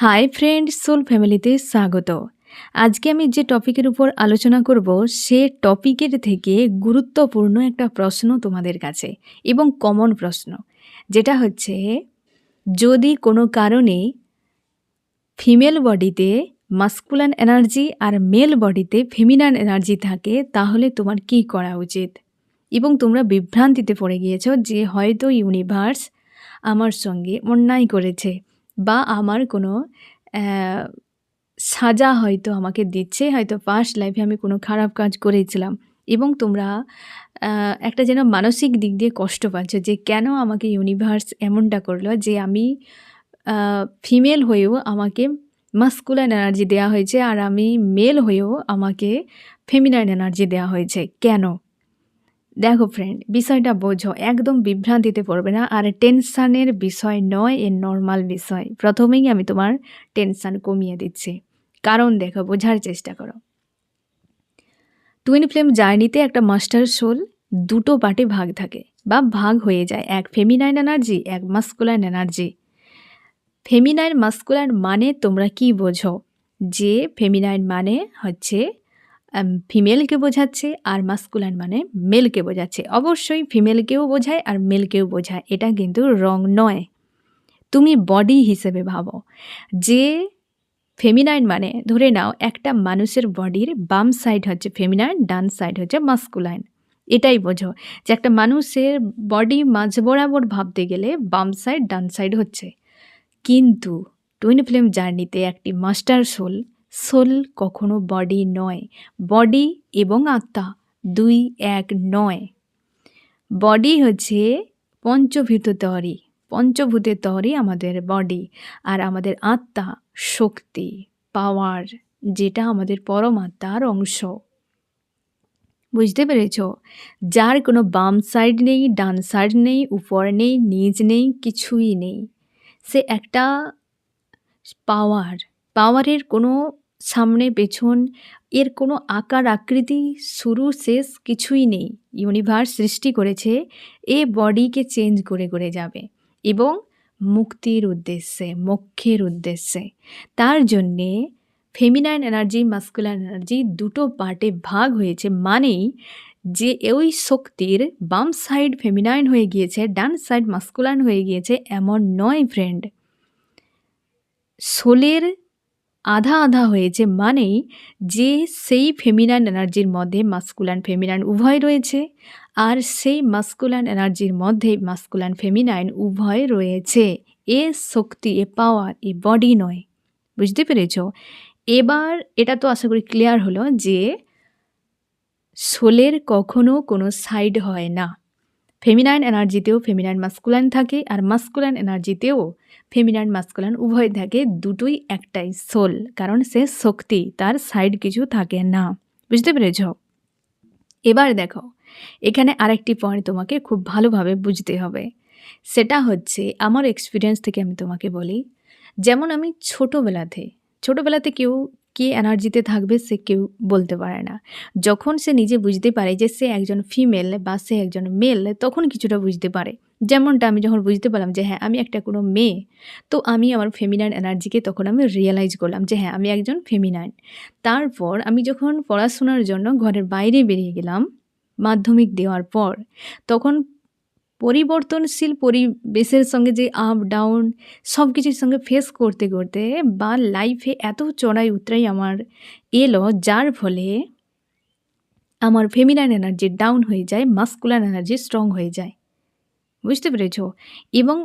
Hi friend soul ফ্যামিলিতে স্বাগত। আজকে আমি যে টপিকের উপর আলোচনা করব, সে টপিকের থেকে গুরুত্বপূর্ণ একটা প্রশ্ন তোমাদের কাছে এবং কমন প্রশ্ন। যেটা হচ্ছে, যদি কোনো কারণে ফিমেল বডিতে মাস্কুলান এনার্জি আর মেল বডিতে ফেমিনান এনার্জি থাকে, তাহলে তোমার কি করা উচিত? এবং তোমরা বিভ্রান্তিতে পড়ে গিয়েছো যে হয়তো ইউনিভার্স আমার সঙ্গে অন্যায় করেছে। বা আমার কোনো সাজা হয়তো আমাকে দিচ্ছে, হয়তো ফার্স্ট লাইফে আমি কোনো খারাপ কাজ করেছিলাম। এবং তোমরা একটা যেন মানসিক দিক দিয়ে কষ্ট পাচ্ছ যে কেন আমাকে ইউনিভার্স এমনটা করল যে আমি ফিমেল হয়েও আমাকে মাস্কুলান এনার্জি দেয়া হয়েছে আর আমি মেল হয়েও আমাকে ফেমিনাইন এনার্জি দেওয়া হয়েছে। কেন? দেখো ফ্রেন্ড বিষয়টা বোঝো, একদম বিভ্রান্তিতে পড়বে না। আর টেনশানের বিষয় নয় এর নর্মাল বিষয়। প্রথমেই আমি তোমার টেনশান কমিয়ে দিচ্ছি। কারণ দেখো, বোঝার চেষ্টা করো। টুইন ফ্লেম জার্নিতে একটা মাস্টার সোল দুটো পার্টে ভাগ থাকে বা ভাগ হয়ে যায়। এক ফেমিনাইন এনার্জি এক মাস্কুলাইন এনার্জি ফেমিনাইন মাস্কুলাইন মানে তোমরা কি বোঝো? যে ফেমিনাইন মানে হচ্ছে ফিমেলকে বোঝাচ্ছে আর মাস্কুলাইন মানে মেলকে বোঝাচ্ছে। অবশ্যই ফিমেলকেও বোঝায় আর মেলকেও বোঝায়। এটা কিন্তু রং নয়। তুমি বডি হিসেবে ভাবো। যে ফেমিনাইন মানে ধরে নাও একটা মানুষের বডির বাম সাইড হচ্ছে ফেমিনাইন ডান সাইড হচ্ছে মাস্কুলাইন এটাই বোঝো যে একটা মানুষের বডি মাঝ বরাবর ভাবতে গেলে বাম সাইড ডান সাইড হচ্ছে। কিন্তু টুইন ফ্লেম জার্নিতে একটি মাস্টার সোল সোল কখনো বডি নয়, বডি এবং আত্মা দুই এক নয়। বডি হচ্ছে পঞ্চভূত তরি, পঞ্চভূতের তরি আমাদের বডি আর আমাদের আত্মা শক্তি, পাওয়ার, যেটা আমাদের পরমাত্মার অংশ। বুঝতে পেরেছ? যার কোনো বাম সাইড নেই, ডান সাইড নেই, উপর নেই, নিচ নেই, কিছুই নেই। সে একটা পাওয়ার, পাওয়ারের কোনো সামনে পেছন, এর কোনো আকার আকৃতি, শুরু, শেষ কিছুই নেই। ইউনিভার্স সৃষ্টি করেছে, এ বডিকে চেঞ্জ করে করে যাবে এবং মুক্তির উদ্দেশ্যে, মোক্ষের উদ্দেশ্যে। তার জন্যে ফেমিনাইন এনার্জি মাস্কুলার এনার্জি দুটো পার্টে ভাগ হয়েছে মানেই যে ওই শক্তির বাম সাইড ফেমিনাইন হয়ে গিয়েছে, ডান সাইড মাস্কুলান হয়ে গিয়েছে, এমন নয় ফ্রেন্ড সোলের আধা আধা হয়েছে মানেই যে সেই ফেমিনান এনার্জির মধ্যে মাস্কুলান ফেমিনাইন উভয় রয়েছে আর সেই মাস্কুলান এনার্জির মধ্যে মাস্কুলান ফেমিনাইন উভয় রয়েছে। এ শক্তি, এ পাওয়ার এ বডি নয়। বুঝতে পেরেছ? এবার এটা তো আশা করি ক্লিয়ার হলো যে শোলের কখনো কোনো সাইড হয় না। ফেমিনাইন এনার্জিতেও ফেমিনাইন মাস্কুলান থাকে আর মাস্কুলান এনার্জিতেও ফেমিনাইন মাস্কুলান উভয় থাকে, দুটোই একটাই সোল, কারণ সে শক্তি, তার সাইড কিছু থাকে না। বুঝতে পেরেছ? এবার দেখো, এখানে আরেকটি পয়েন্ট তোমাকে খুব ভালোভাবে বুঝতে হবে। সেটা হচ্ছে, আমার এক্সপিরিয়েন্স থেকে আমি তোমাকে বলি, যেমন আমি ছোটোবেলাতে ছোটোবেলাতে কেউ কে এনার্জিতে থাকবে সে কেউ বলতে পারে না। যখন সে নিজে বুঝতে পারে যে সে একজন ফিমেল বা সে একজন মেল, তখন কিছুটা বুঝতে পারে। যেমনটা আমি যখন বুঝতে পারলাম যে হ্যাঁ আমি একটা কোনো মেয়ে, তো আমি আমার ফেমিনাইন এনার্জিকে তখন আমি রিয়েলাইজ করলাম যে হ্যাঁ আমি একজন ফেমিনাইন তারপর আমি যখন পড়াশোনার জন্য ঘরের বাইরে বেরিয়ে গেলাম মাধ্যমিক দেওয়ার পর, তখন পরিবর্তনশীল পরিবেশের সঙ্গে যে আপ ডাউন সব কিছুর সঙ্গে ফেস করতে করতে বা লাইফে এত চড়াই উতরাই আমার এলো, যার ফলে আমার ফেমিনাইন এনার্জি ডাউন হয়ে যায় মাস্কুলার এনার্জি স্ট্রং হয়ে যায়। বুঝতে পেরেছ? এবং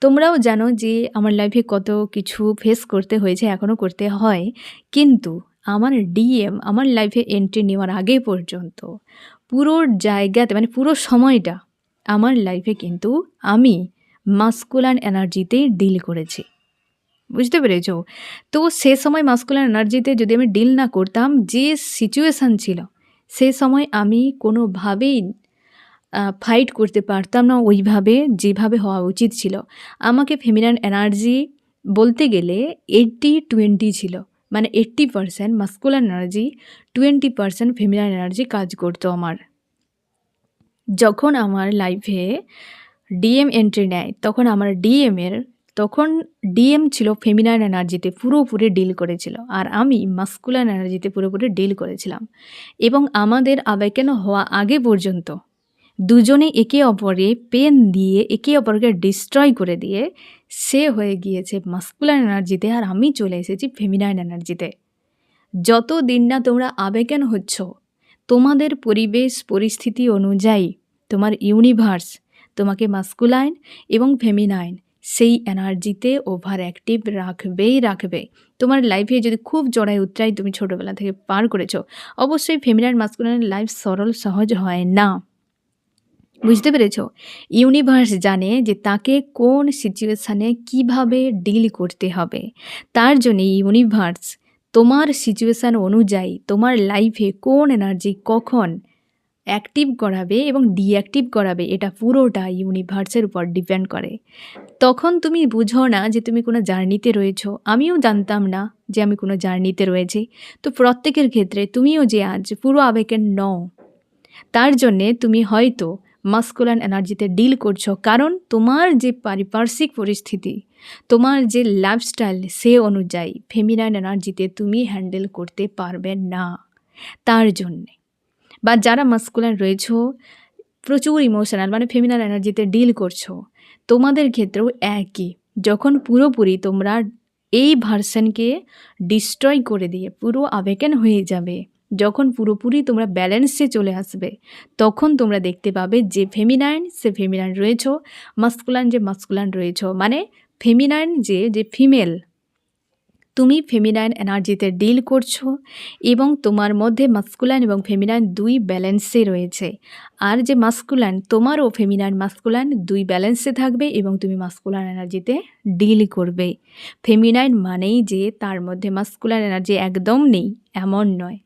তোমরাও জানো যে আমার লাইফে কত কিছু ফেস করতে হয়েছে এখনও করতে হয়। কিন্তু আমার ডিএম আমার লাইফে এন্ট্রি নেওয়ার আগে পর্যন্ত পুরো জায়গাতে মানে পুরো সময়টা আমার লাইফে কিন্তু আমি মাস্কুলান এনার্জিতেই ডিল করেছি। বুঝতে পেরেছ? তো সে সময় মাস্কুলার এনার্জিতে যদি আমি ডিল না করতাম, যে সিচুয়েশান ছিল, সে সময় আমি কোনোভাবেই ফাইট করতে পারতাম না ওইভাবে, যেভাবে হওয়া উচিত ছিল। আমাকে ফেমিনান এনার্জি বলতে গেলে এইট্টি টোয়েন্টি ছিল। মানে eighty percent muscular energy twenty percent feminine energy কাজ করতো আমার। যখন আমার লাইফে ডিএম এন্ট্রি নেয়, তখন আমার ডিএমের তখন ডিএম ছিল ফেমিনাইন এনার্জিতে পুরোপুরি ডিল করেছিল। আর আমি মাস্কুলান এনার্জিতে পুরোপুরি ডিল করেছিলাম। এবং আমাদের আবেকেন হওয়া আগে পর্যন্ত দুজনে একে অপরে পেন দিয়ে, একে অপরকে ডিস্ট্রয় করে দিয়ে সে হয়ে গিয়েছে মাস্কুলান এনার্জিতে আর আমি চলে এসেছি ফেমিনাইন এনার্জিতে যত দিন না তোমরা আবেগেন হচ্ছ, তোমাদের পরিবেশ, পরিস্থিতি অনুযায়ী ইউনিভার্স তোমাকে মাস্কুলাইন এবং ফেমিনাইন সেই এনার্জিতে ওভার অ্যাক্টিভ রাখবেই রাখবে। তোমার লাইফে যদি খুব জড়াই উত্তরাই তুমি ছোটোবেলা থেকে পার করেছ, অবশ্যই ফেমিনাইন মাস্কুলাইন লাইফ সরল, সহজ হয় না। বুঝতে পেরেছ? ইউনিভার্স জানে যে তাকে কোন সিচুয়েশানে কীভাবে ডিল করতে হবে। তার জন্য ইউনিভার্স তোমার সিচুয়েশান অনুযায়ী তোমার লাইফে কোন এনার্জি কখন অ্যাক্টিভ করাবে এবং ডিঅ্যাক্টিভ করাবে, এটা পুরোটা ইউনিভার্সের উপর ডিপেন্ড করে। তখন তুমি বুঝো না যে তুমি কোনো জার্নিতে রয়েছো। আমিও জানতাম না যে আমি কোনো জার্নিতে রয়েছি। তো প্রত্যেকের ক্ষেত্রে তুমিও যে আজ পুরো আবেগের নও, তার জন্যে তুমি হয়তো মাস্কুলান এনার্জিতে ডিল করছ। কারণ তোমার যে পারিপার্শ্বিক পরিস্থিতি, তোমার যে লাইফস্টাইল সে অনুযায়ী ফেমিনাইন এনার্জিতে তুমি হ্যান্ডেল করতে পারবে না, তার জন্যে। বা যারা মাস্কুলান রয়েছো, প্রচুর ইমোশনাল মানে ফেমিনাল এনার্জিতে ডিল করছ, তোমাদের ক্ষেত্রেও একই। যখন পুরোপুরি তোমরা এই ভার্সনকে ডিস্ট্রয় করে দিয়ে পুরো আবেকেন হয়ে যাবে, যখন পুরোপুরি তোমরা ব্যালেন্সে চলে আসবে, তখন তোমরা দেখতে পাবে যে ফেমিনাইন সে ফেমিনাইন রয়েছ মাস্কুলান যে মাস্কুলান রয়েছ মানে ফেমিনাইন যে যে ফিমেল তুমি ফেমিনাইন এনার্জিতে ডিল করছ এবং তোমার মধ্যে মাস্কুলান এবং ফেমিনাইন দুই ব্যালেন্সে রয়েছে। আর যে মাস্কুলান তোমারও ফেমিনাইন মাস্কুলান দুই ব্যালেন্সে থাকবে এবং তুমি মাস্কুলান এনার্জিতে ডিল করবে। ফেমিনাইন মানেই যে তার মধ্যে মাস্কুলান এনার্জি একদম নেই, এমন নয়।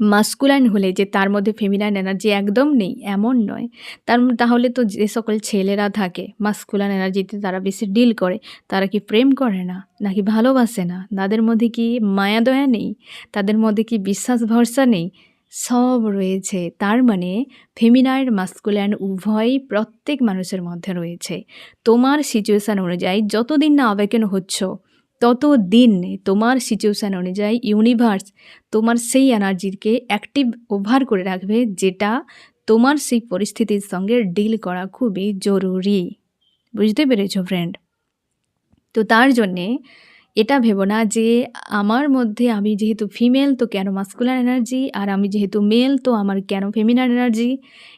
মাস্কুলাইন হলে যে তার মধ্যে ফেমিনাইন এনার্জি একদম নেই, এমন নয়। তার তাহলে তো যে সকল ছেলেরা থাকে মাস্কুলান এনার্জিতে তারা বেশি ডিল করে, তারা কি প্রেম করে না? নাকি ভালোবাসে না? তাদের মধ্যে কি মায়া দয়া নেই? তাদের মধ্যে কি বিশ্বাস ভরসা নেই? সব রয়েছে। তার মানে ফেমিনাইন, মাস্কুলাইন উভয়ই প্রত্যেক মানুষের মধ্যে রয়েছে। তোমার সিচুয়েশান অনুযায়ী যতদিন না আবেগেন হচ্ছ তত দিন তোমার সিচুয়েশান অনুযায়ী ইউনিভার্স তোমার সেই এনার্জিকে অ্যাক্টিভ ওভার করে রাখবে, যেটা তোমার সেই পরিস্থিতির সঙ্গে ডিল করা খুবই জরুরি। বুঝতে পেরেছ ফ্রেন্ড তো তার জন্যে এটা ভেবো না যে আমার মধ্যে আমি যেহেতু ফিমেল তো কেন মাস্কুলার এনার্জি আর আমি যেহেতু মেল তো আমার কেন ফেমিনার এনার্জি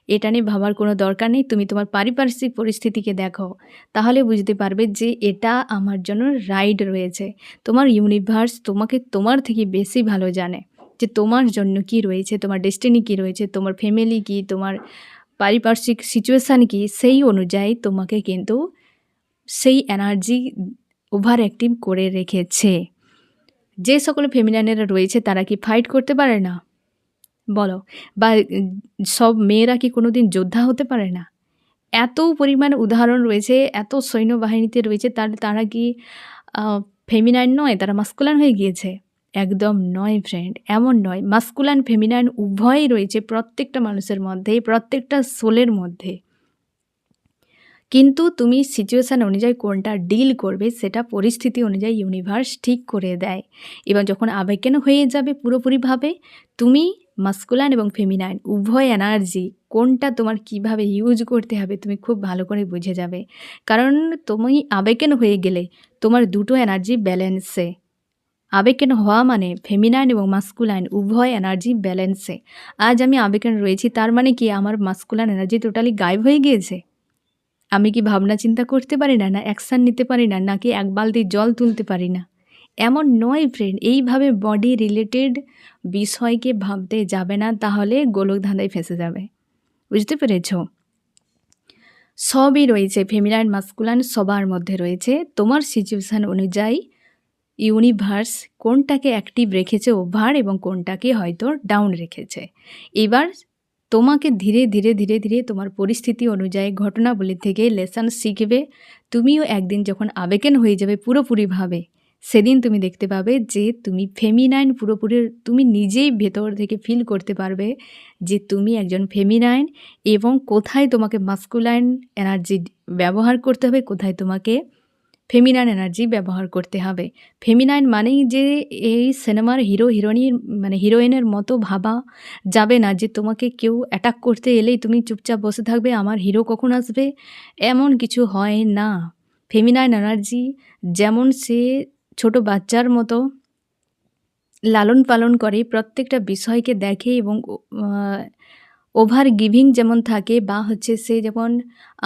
এটা নিয়ে ভাবার কোনো দরকার নেই। তুমি তোমার পারিপার্শ্বিক পরিস্থিতিকে দেখো। তাহলে বুঝতে পারবে যে এটা আমার জন্য রাইড রয়েছে। তোমার ইউনিভার্স তোমাকে তোমার থেকে বেশি ভালো জানে যে তোমার জন্য কি রয়েছে, তোমার ডেস্টিনি কি রয়েছে, তোমার ফ্যামিলি কি, তোমার পারিপার্শ্বিক সিচুয়েশান কি, সেই অনুযায়ী তোমাকে কিন্তু সেই এনার্জি ওভার অ্যাক্টিভ করে রেখেছে। যে সকল ফেমিনাইনেরা রয়েছে, তারা কি ফাইট করতে পারে না? বলো, বা সব মেয়েরা কি কোনো দিন যোদ্ধা হতে পারে না? এত পরিমাণ উদাহরণ রয়েছে, এত সৈন্যবাহিনীতে রয়েছে, তার, তারা কি ফেমিনাইন নয়, তারা মাস্কুলান হয়ে গিয়েছে? একদম নয় ফ্রেন্ড এমন নয়। মাস্কুলান, ফেমিনাইন উভয়ই রয়েছে প্রত্যেকটা মানুষের মধ্যে, প্রত্যেকটা সোলের মধ্যে। কিন্তু তুমি সিচুয়েশান অনুযায়ী কোনটা ডিল করবে, সেটা পরিস্থিতি অনুযায়ী ইউনিভার্স ঠিক করে দেয়। এবং যখন আবেগেন হয়ে যাবে পুরোপুরিভাবে, তুমি মাস্কুলান এবং ফেমিনাইন উভয় এনার্জি কোনটা তোমার কীভাবে ইউজ করতে হবে তুমি খুব ভালো করে বুঝে যাবে। কারণ তুমি আবেগেন হয়ে গেলে তোমার দুটো এনার্জি ব্যালেন্সে আবেগেন হওয়া মানে ফেমিনাইন এবং মাস্কুলাইন উভয় এনার্জি ব্যালেন্সে আজ আমি আবেগেন রয়েছি, তার মানে কি আমার মাস্কুলান এনার্জি টোটালি গায়েব হয়ে গিয়েছে? আমি কি ভাবনা চিন্তা করতে পারি না না অ্যাকশান নিতে পারি না, নাকি এক বালতি জল তুলতে পারি না? এমন নয় ফ্রেন্ড এইভাবে বডি রিলেটেড বিষয়কে ভাবতে যাবে না, তাহলে গোলক ধাঁধায় ফেসে যাবে। বুঝতে পেরেছ? সবই রয়েছে ফেমিনাইন মাস্কুলান সবার মধ্যে রয়েছে। তোমার সিচুয়েশান অনুযায়ী ইউনিভার্স কোনটাকে অ্যাক্টিভ রেখেছে ওভার এবং কোনটাকে হয়তো ডাউন রেখেছে। এবার তোমাকে ধীরে ধীরে ধীরে ধীরে তোমার পরিস্থিতি অনুযায়ী ঘটনাবলী থেকে লেসন শিখবে। তুমিও একদিন যখন আবেগেন হয়ে যাবে পুরোপুরিভাবে, সেদিন তুমি দেখতে পাবে যে তুমি ফেমিনাইন পুরোপুরি তুমি নিজেই ভেতর থেকে ফিল করতে পারবে যে তুমি একজন ফেমিনাইন এবং কোথায় তোমাকে মাস্কুলাইন এনার্জি ব্যবহার করতে হবে, কোথায় তোমাকে ফেমিনাইন এনার্জি ব্যবহার করতে হবে। ফেমিনাইন মানেই যে এই সিনেমার হিরো হিরোইনির মানে হিরোইনের মতো ভাবা যাবে না যে তোমাকে কেউ অ্যাটাক করতে এলেই তুমি চুপচাপ বসে থাকবে, আমার হিরো কখন আসবে? এমন কিছু হয় না। ফেমিনাইন এনার্জি যেমন সে ছোট বাচ্চার মতো লালন পালন করে, প্রত্যেকটা বিষয়কে দেখে এবং ওভার গিভিং যেমন থাকে বা হচ্ছে সে যেমন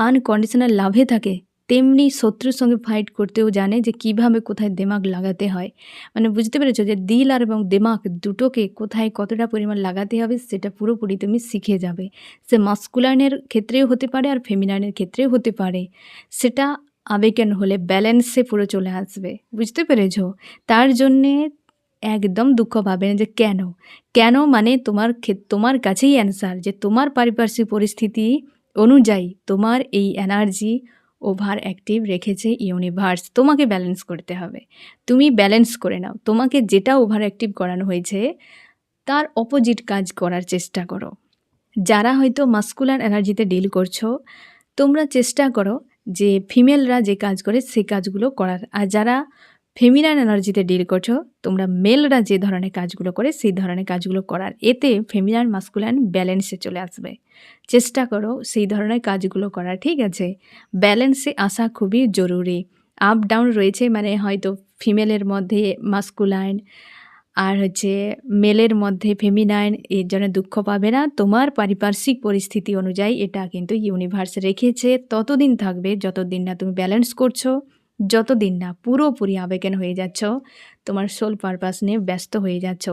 আনকন্ডিশনাল লাভে থাকে তেমনি শত্রুর সঙ্গে ফাইট করতেও জানে যে কীভাবে কোথায় দেমাগ লাগাতে হয়। মানে বুঝতে পেরেছ যে দিল আর এবং দেমাগ দুটোকে কোথায় কতটা পরিমাণ লাগাতে হবে সেটা পুরোপুরি তুমি শিখে যাবে। সে মাস্কুলাইনের ক্ষেত্রেও হতে পারে আর ফেমিনাইনের ক্ষেত্রেও হতে পারে। সেটা আবেগেন হলে ব্যালেন্সে পুরো চলে আসবে। বুঝতে পেরেছ? তার জন্যে একদম দুঃখ পাবেন যে কেন? কেন মানে তোমার তোমার কাছেই অ্যান্সার যে তোমার পারিপার্শ্বিক পরিস্থিতি অনুযায়ী তোমার এই এনার্জি ওভার অ্যাক্টিভ রেখেছে ইউনিভার্স। তোমাকে ব্যালেন্স করতে হবে। তুমি ব্যালেন্স করে নাও। তোমাকে যেটা ওভার অ্যাক্টিভ করানো হয়েছে, তার অপোজিট কাজ করার চেষ্টা করো। যারা হয়তো মাস্কুলার এনার্জিতে ডিল করছ, তোমরা চেষ্টা করো যে ফিমেলরা যে কাজ করে, সে কাজগুলো করার। আর যারা ফেমিনাইন এনার্জিতে ডিল করছ, তোমরা মেলরা যে ধরনের কাজগুলো করে, সেই ধরনের কাজগুলো করার। এতে ফেমিনাইন মাস্কুলাইন ব্যালেন্সে চলে আসবে। চেষ্টা করো সেই ধরনের কাজগুলো করার, ঠিক আছে? ব্যালেন্সে আসা খুবই জরুরি। আপ ডাউন রয়েছে মানে হয়তো ফিমেলের মধ্যে মাস্কুলাইন আর হচ্ছে মেলের মধ্যে ফেমিনাইন এর জন্য দুঃখ পাবে না। তোমার পারিপার্শ্বিক পরিস্থিতি অনুযায়ী এটা কিন্তু ইউনিভার্স রেখেছে। ততদিন থাকবে, যতদিন না তুমি ব্যালেন্স করছ। যতদিন না পুরোপুরি আবেগেন হয়ে যাচ্ছ, তোমার সোল পারপাস নিয়ে ব্যস্ত হয়ে যাচ্ছ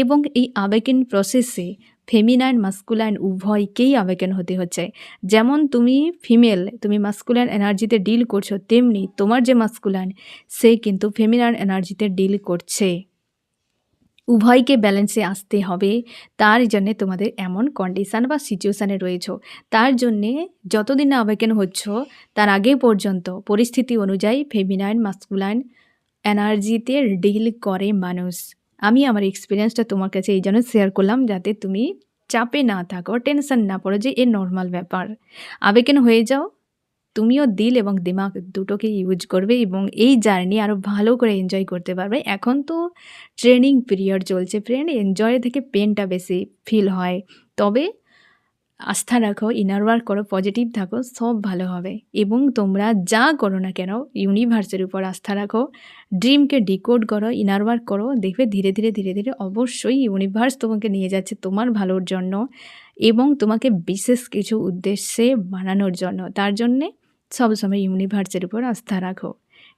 এবং এই আবেগেন প্রসেসে ফেমিনাইন মাস্কুলাইন উভয়কেই আবেগেন হতে হচ্ছে। যেমন তুমি ফিমেল তুমি মাস্কুলাইন এনার্জিতে ডিল করছ, তেমনি তোমার যে মাস্কুলাইন সে কিন্তু ফেমিনাইন এনার্জিতে ডিল করছে। উভয়কে ব্যালেন্সে আসতে হবে। তার জন্যে তোমাদের এমন কন্ডিশান বা সিচুয়েশানে রয়েছ। তার জন্যে যতদিন না আবেকেন হচ্ছ, তার আগে পর্যন্ত পরিস্থিতি অনুযায়ী ফেমিনাইন মাস্কুলাইন এনার্জিতে ডিল করে মানুষ। আমি আমার এক্সপিরিয়েন্সটা তোমার কাছে এই জন্য শেয়ার করলাম যাতে তুমি চাপে না থাকো টেনশন না পড়ো যে এ নর্মাল ব্যাপার। আবেকেন হয়ে যাও তুমিও দিল এবং দিমাগ দুটোকে ইউজ করবে এবং এই জার্নি আরও ভালো করে এনজয় করতে পারবে। এখন তো ট্রেনিং পিরিয়ড চলছে ফ্রেন্ড এনজয় থেকে পেনটা বেশি ফিল হয়। তবে আস্থা রাখো ইনার ওয়ার্ক করো পজিটিভ থাকো, সব ভালো হবে। এবং তোমরা যা করো না কেন ইউনিভার্সের উপর আস্থা রাখো ড্রিমকে ডিকোড করো ইনার ওয়ার্ক করো, দেখবে ধীরে ধীরে ধীরে ধীরে অবশ্যই ইউনিভার্স তোমাকে নিয়ে যাচ্ছে তোমার ভালোর জন্য এবং তোমাকে বিশেষ কিছু উদ্দেশ্যে বানানোর জন্য। তার জন্যে সবসময় ইউনিভার্সের উপর আস্থা রাখো।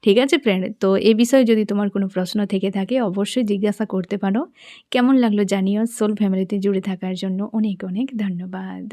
ঠিক আছে ফ্রেন্ড তো এ বিষয়ে যদি তোমার কোনো প্রশ্ন থেকে থাকে, অবশ্যই জিজ্ঞাসা করতে পারো। কেমন লাগল জানিও। সোল ফ্যামিলিতে জুড়ে থাকার জন্য অনেক অনেক ধন্যবাদ।